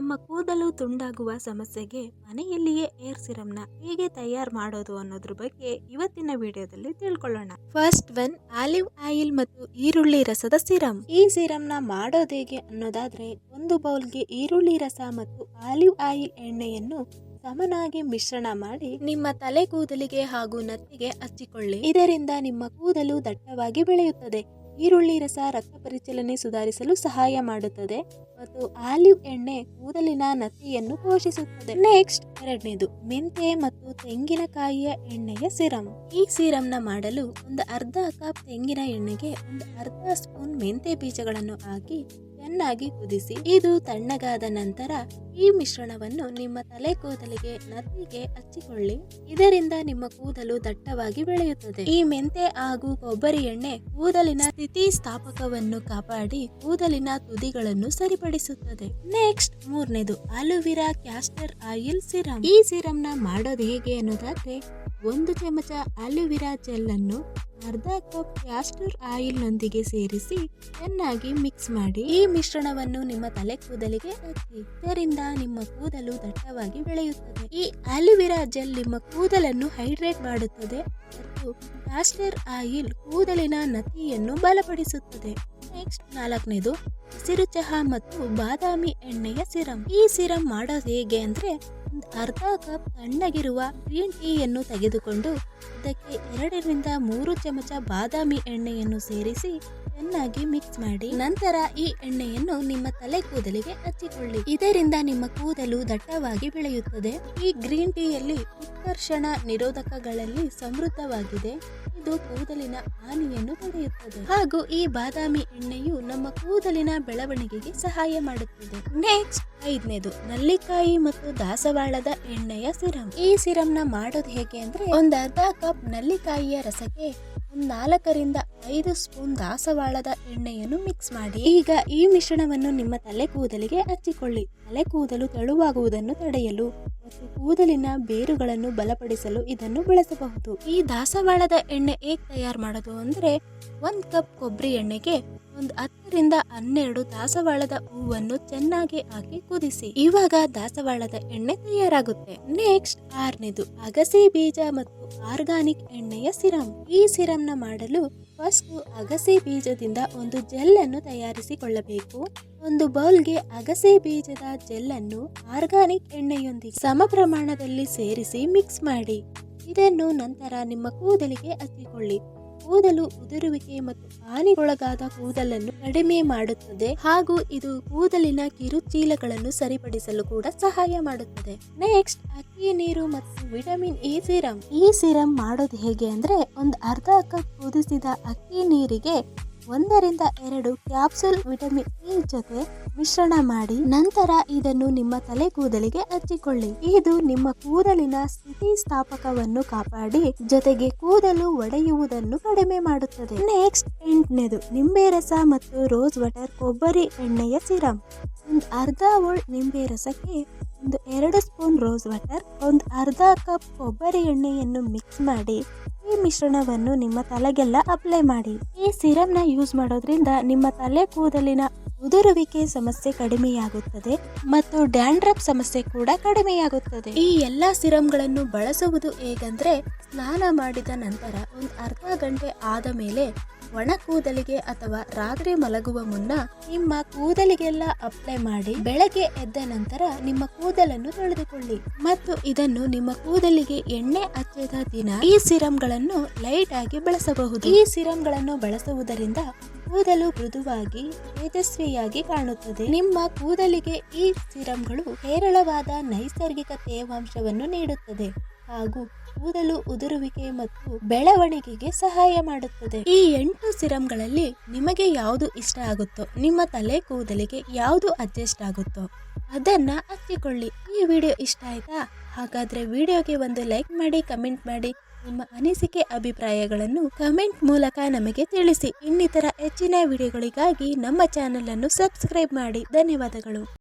ನಮ್ಮ ಕೂದಲು ತುಂಡಾಗುವ ಸಮಸ್ಯೆಗೆ ಮನೆಯಲ್ಲಿಯೇ ಏರ್ ಸಿರಮ್ನ ಹೇಗೆ ತಯಾರು ಮಾಡೋದು ಅನ್ನೋದ್ರ ಬಗ್ಗೆ ಇವತ್ತಿನ ವಿಡಿಯೋದಲ್ಲಿ ತಿಳ್ಕೊಳ್ಳೋಣ. ಫಸ್ಟ್ ಒನ್ ಆಲಿವ್ ಆಯಿಲ್ ಮತ್ತು ಈರುಳ್ಳಿ ರಸದ ಸಿರಮ್. ಈ ಸಿರಮ್ನ ಮಾಡೋದು ಹೇಗೆ ಅನ್ನೋದಾದ್ರೆ ಒಂದು ಬೌಲ್ಗೆ ಈರುಳ್ಳಿ ರಸ ಮತ್ತು ಆಲಿವ್ ಆಯಿಲ್ ಎಣ್ಣೆಯನ್ನು ಸಮನಾಗಿ ಮಿಶ್ರಣ ಮಾಡಿ ನಿಮ್ಮ ತಲೆ ಕೂದಲಿಗೆ ಹಾಗೂ ನತ್ತಿಗೆ ಹಚ್ಚಿಕೊಳ್ಳಿ. ಇದರಿಂದ ನಿಮ್ಮ ಕೂದಲು ದಟ್ಟವಾಗಿ ಬೆಳೆಯುತ್ತದೆ. ಈರುಳ್ಳಿ ರಸ ರಕ್ತ ಪರಿಚಲನೆ ಸುಧಾರಿಸಲು ಸಹಾಯ ಮಾಡುತ್ತದೆ ಮತ್ತು ಆಲಿವ್ ಎಣ್ಣೆ ಕೂದಲಿನ ನತ್ತಿಯನ್ನು ಪೋಷಿಸುತ್ತದೆ. ನೆಕ್ಸ್ಟ್ ಎರಡನೇದು ಮೆಂತೆ ಮತ್ತು ತೆಂಗಿನಕಾಯಿಯ ಎಣ್ಣೆಯ ಸಿರಮ್ ಈ ಸಿರಮ್ನ ಮಾಡಲು ಒಂದು ಅರ್ಧ ಕಪ್ ತೆಂಗಿನ ಎಣ್ಣೆಗೆ ಒಂದು ಅರ್ಧ ಸ್ಪೂನ್ ಮೆಂತೆ ಬೀಜಗಳನ್ನು ಹಾಕಿ ಚೆನ್ನಾಗಿ ಕುದಿಸಿ ಇದು ತಣ್ಣಗಾದ ನಂತರ ಈ ಮಿಶ್ರಣವನ್ನು ನಿಮ್ಮ ತಲೆ ಕೂದಲಿಗೆ ನತ್ತಿಗೆ ಹಚ್ಚಿಕೊಳ್ಳಿ. ಇದರಿಂದ ನಿಮ್ಮ ಕೂದಲು ದಟ್ಟವಾಗಿ ಬೆಳೆಯುತ್ತದೆ. ಈ ಮೆಂತೆ ಹಾಗೂ ಕೊಬ್ಬರಿ ಎಣ್ಣೆ ಕೂದಲಿನ ಸ್ಥಿತಿ ಸ್ಥಾಪಕವನ್ನು ಕಾಪಾಡಿ ಕೂದಲಿನ ತುದಿಗಳನ್ನು ಸರಿಪಡಿಸುತ್ತದೆ. ನೆಕ್ಸ್ಟ್ ಮೂರನೇದು aloe vera castor oil serum ಈ ಸಿರಮ್ನ ಮಾಡೋದು ಹೇಗೆ ಅನ್ನೋದಾದ್ರೆ ಒಂದು ಚಮಚ ಅಲುವಿರಾ ಜೆಲ್ ಅನ್ನು ಅರ್ಧ ಕಪ್ ಕ್ಯಾಸ್ಟರ್ ಆಯಿಲ್ ನೊಂದಿಗೆ ಸೇರಿಸಿ ಚೆನ್ನಾಗಿ ಮಿಕ್ಸ್ ಮಾಡಿ ಈ ಮಿಶ್ರಣವನ್ನು ನಿಮ್ಮ ತಲೆ ಕೂದಲಿಗೆ ಹಚ್ಚಿ ಇದರಿಂದ ನಿಮ್ಮ ಕೂದಲು ದಟ್ಟವಾಗಿ ಬೆಳೆಯುತ್ತದೆ. ಈ ಆಲಿವಿರಾ ಜೆಲ್ ನಿಮ್ಮ ಕೂದಲನ್ನು ಹೈಡ್ರೇಟ್ ಮಾಡುತ್ತದೆ ಮತ್ತು ಕ್ಯಾಸ್ಟರ್ ಆಯಿಲ್ ಕೂದಲಿನ ನತಿಯನ್ನು ಬಲಪಡಿಸುತ್ತದೆ. ನೆಕ್ಸ್ಟ್ ನಾಲ್ಕನೇದು ಹಸಿರು ಚಹಾ ಮತ್ತು ಬಾದಾಮಿ ಎಣ್ಣೆಯ ಸಿರಮ್ ಈ ಸಿರಮ್ ಮಾಡೋದು ಹೇಗೆ ಅಂದ್ರೆ ಅರ್ಧ ಕಪ್ ತಣ್ಣಗಿರುವ ಗ್ರೀನ್ ಟೀಯನ್ನು ತೆಗೆದುಕೊಂಡು ಇದಕ್ಕೆ ಎರಡರಿಂದ ಮೂರು ಚಮಚ ಬಾದಾಮಿ ಎಣ್ಣೆಯನ್ನು ಸೇರಿಸಿ ಚೆನ್ನಾಗಿ ಮಿಕ್ಸ್ ಮಾಡಿ ನಂತರ ಈ ಎಣ್ಣೆಯನ್ನು ನಿಮ್ಮ ತಲೆ ಕೂದಲಿಗೆ ಹಚ್ಚಿಕೊಳ್ಳಿ. ಇದರಿಂದ ನಿಮ್ಮ ಕೂದಲು ದಟ್ಟವಾಗಿ ಬೆಳೆಯುತ್ತದೆ. ಈ ಗ್ರೀನ್ ಟೀಯಲ್ಲಿ ಉತ್ಕರ್ಷಣ ನಿರೋಧಕಗಳಲ್ಲಿ ಸಮೃದ್ಧವಾಗಿದೆ. ಇದು ಕೂದಲಿನ ಹಾನಿಯನ್ನು ತಡೆಯುತ್ತದೆ. ಹಾಗೂ ಈ ಬಾದಾಮಿ ಎಣ್ಣೆಯು ನಮ್ಮ ಕೂದಲಿನ ಬೆಳವಣಿಗೆಗೆ ಸಹಾಯ ಮಾಡುತ್ತದೆ. ನೆಕ್ಸ್ಟ್ ಐದನೇದು, ನಲ್ಲಿಕಾಯಿ ಮತ್ತು ದಾಸವಾಳದ ಎಣ್ಣೆಯ ಸಿರಮ್ ಈ ಸಿರಮ್ನ ಮಾಡೋದು ಹೇಗೆ ಅಂದ್ರೆ, ಒಂದ್ ಅರ್ಧ ಕಪ್ ನಲ್ಲಿಕಾಯಿಯ ರಸಕ್ಕೆ ಒಂದ್ ನಾಲ್ಕರಿಂದ ಐದು ಸ್ಪೂನ್ ದಾಸವಾಳದ ಎಣ್ಣೆಯನ್ನು ಮಿಕ್ಸ್ ಮಾಡಿ. ಈಗ ಈ ಮಿಶ್ರಣವನ್ನು ನಿಮ್ಮ ತಲೆ ಕೂದಲಿಗೆ ಹಚ್ಚಿಕೊಳ್ಳಿ. ತಲೆ ಕೂದಲು ತೆಳುವಾಗುವುದನ್ನು ತಡೆಯಲು ಮತ್ತು ಕೂದಲಿನ ಬೇರುಗಳನ್ನು ಬಲಪಡಿಸಲು ಇದನ್ನು ಬಳಸಬಹುದು. ಈ ದಾಸವಾಳದ ಎಣ್ಣೆ ಹೇಗೆ ತಯಾರು ಮಾಡೋದು ಅಂದ್ರೆ ಒಂದ್ ಕಪ್ ಕೊಬ್ಬರಿ ಎಣ್ಣೆಗೆ ಒಂದು ಹತ್ತರಿಂದ ಹನ್ನೆರಡು ದಾಸವಾಳದ ಹೂವನ್ನು ಚೆನ್ನಾಗಿ ಹಾಕಿ ಕುದಿಸಿ. ಇವಾಗ ದಾಸವಾಳದ ಎಣ್ಣೆ ತಯಾರಾಗುತ್ತೆ. ನೆಕ್ಸ್ಟ್ ಆರನೇದು ಅಗಸೆ ಬೀಜ ಮತ್ತು ಆರ್ಗಾನಿಕ್ ಎಣ್ಣೆಯ ಸಿರಮ್ ಈ ಸಿರಮ್ನ ಮಾಡಲು ಫಸ್ಟ್ ಅಗಸೆ ಬೀಜದಿಂದ ಒಂದು ಜೆಲ್ ಅನ್ನು ತಯಾರಿಸಿಕೊಳ್ಳಬೇಕು. ಒಂದು ಬೌಲ್ಗೆ ಅಗಸೆ ಬೀಜದ ಜೆಲ್ ಅನ್ನು ಆರ್ಗಾನಿಕ್ ಎಣ್ಣೆಯೊಂದಿಗೆ ಸಮ ಪ್ರಮಾಣದಲ್ಲಿ ಸೇರಿಸಿ ಮಿಕ್ಸ್ ಮಾಡಿ. ಇದನ್ನು ನಂತರ ನಿಮ್ಮ ಕೂದಲಿಗೆ ಹಚ್ಚಿಕೊಳ್ಳಿ. ಕೂದಲು ಉದುರುವಿಕೆ ಮತ್ತು ಹಾನಿಗೊಳಗಾದ ಕೂದಲನ್ನು ಕಡಿಮೆ ಮಾಡುತ್ತದೆ ಹಾಗೂ ಇದು ಕೂದಲಿನ ಕಿರುಚೀಲಗಳನ್ನು ಸರಿಪಡಿಸಲು ಕೂಡ ಸಹಾಯ ಮಾಡುತ್ತದೆ. ನೆಕ್ಸ್ಟ್, ಅಕ್ಕಿ, ನೀರು ಮತ್ತು ವಿಟಮಿನ್ ಇ ಸಿರಮ್ ಈ ಸಿರಮ್ ಮಾಡೋದು ಹೇಗೆ ಅಂದ್ರೆ, ಒಂದು ಅರ್ಧ ಕಪ್ ಕುದಿಸಿದ ಅಕ್ಕಿ ನೀರಿಗೆ ಒಂದರಿಂದ ಎರಡು ಕ್ಯಾಪ್ಸುಲ್ ವಿಟಮಿನ್ ಇ ಜೊತೆ ಮಿಶ್ರಣ ಮಾಡಿ ನಂತರ ಇದನ್ನು ನಿಮ್ಮ ತಲೆ ಕೂದಲಿಗೆ ಹಚ್ಚಿಕೊಳ್ಳಿ. ಇದು ನಿಮ್ಮ ಕೂದಲಿನ ಸ್ಥಿತಿ ಸ್ಥಾಪಕವನ್ನು ಕಾಪಾಡಿ, ಜೊತೆಗೆ ಕೂದಲು ಒಡೆಯುವುದನ್ನು ಕಡಿಮೆ ಮಾಡುತ್ತದೆ. ನೆಕ್ಸ್ಟ್, ಎಂಟನೇದು ನಿಂಬೆ ರಸ ಮತ್ತು ರೋಸ್ ವಾಟರ್ ಕೊಬ್ಬರಿ ಎಣ್ಣೆಯ ಸಿರಮ್ ಒಂದು ಅರ್ಧ ಓಲ್ಡ್ ನಿಂಬೆ ರಸಕ್ಕೆ ಒಂದು ಎರಡು ಸ್ಪೂನ್ ರೋಸ್ ವಾಟರ್, ಒಂದು ಅರ್ಧ ಕಪ್ ಕೊಬ್ಬರಿ ಎಣ್ಣೆಯನ್ನು ಮಿಕ್ಸ್ ಮಾಡಿ ಈ ಮಿಶ್ರಣವನ್ನು ನಿಮ್ಮ ತಲೆಗೆಲ್ಲ ಅಪ್ಲೈ ಮಾಡಿ. ಈ ಸಿರಮ್ನ ಯೂಸ್ ಮಾಡೋದ್ರಿಂದ ನಿಮ್ಮ ತಲೆ ಕೂದಲಿನ ಉದುರುವಿಕೆ ಸಮಸ್ಯೆ ಕಡಿಮೆಯಾಗುತ್ತದೆ ಮತ್ತು ಡ್ಯಾಂಡ್ರಫ್ ಸಮಸ್ಯೆ ಕೂಡ ಕಡಿಮೆಯಾಗುತ್ತದೆ. ಈ ಎಲ್ಲಾ ಸಿರಮ್ಗಳನ್ನು ಬಳಸುವುದು ಹೇಗಂದ್ರೆ, ಸ್ನಾನ ಮಾಡಿದ ನಂತರ ಒಂದು ಅರ್ಧ ಗಂಟೆ ಆದ ಮೇಲೆ ಒಣ ಕೂದಲಿಗೆ ಅಥವಾ ರಾತ್ರಿ ಮಲಗುವ ಮುನ್ನ ನಿಮ್ಮ ಕೂದಲಿಗೆಲ್ಲ ಅಪ್ಲೈ ಮಾಡಿ ಬೆಳಗ್ಗೆ ಎದ್ದ ನಂತರ ನಿಮ್ಮ ಕೂದಲನ್ನು ತೊಳೆದುಕೊಳ್ಳಿ. ಮತ್ತು ಇದನ್ನು ನಿಮ್ಮ ಕೂದಲಿಗೆ ಎಣ್ಣೆ ಹಚ್ಚಿದ ದಿನ ಈ ಸಿರಮ್ಗಳನ್ನು ಲೈಟ್ ಆಗಿ ಬಳಸಬಹುದು. ಈ ಸಿರಮ್ಗಳನ್ನು ಬಳಸುವುದರಿಂದ ಕೂದಲು ಮೃದುವಾಗಿ, ತೇಜಸ್ವಿಯಾಗಿ ಕಾಣುತ್ತದೆ. ನಿಮ್ಮ ಕೂದಲಿಗೆ ಈ ಸಿರಂಗಳು ಹೇರಳವಾದ ನೈಸರ್ಗಿಕ ತೇವಾಂಶವನ್ನು ನೀಡುತ್ತದೆ ಹಾಗೂ ಕೂದಲು ಉದುರುವಿಕೆ ಮತ್ತು ಬೆಳವಣಿಗೆಗೆ ಸಹಾಯ ಮಾಡುತ್ತದೆ. ಈ ಎಂಟು ಸಿರಂಗಳಲ್ಲಿ ನಿಮಗೆ ಯಾವುದು ಇಷ್ಟ ಆಗುತ್ತೋ, ನಿಮ್ಮ ತಲೆ ಕೂದಲಿಗೆ ಯಾವುದು ಅಡ್ಜಸ್ಟ್ ಆಗುತ್ತೋ ಅದನ್ನ ಹಚ್ಚಿಕೊಳ್ಳಿ ಈ ವಿಡಿಯೋ ಇಷ್ಟ ಆಯ್ತಾ? ಹಾಗಾದ್ರೆ ವಿಡಿಯೋಗೆ ಒಂದು ಲೈಕ್ ಮಾಡಿ, ಕಮೆಂಟ್ ಮಾಡಿ. ನಿಮ್ಮ ಅನಿಸಿಕೆ ಅಭಿಪ್ರಾಯಗಳನ್ನು ಕಮೆಂಟ್ ಮೂಲಕ ನಮಗೆ ತಿಳಿಸಿ. ಇನ್ನಿತರ ಹೆಚ್ಚಿನ ವಿಡಿಯೋಗಳಿಗಾಗಿ ನಮ್ಮ ಚಾನೆಲ್ ಅನ್ನು ಸಬ್ಸ್ಕ್ರೈಬ್ ಮಾಡಿ. ಧನ್ಯವಾದಗಳು.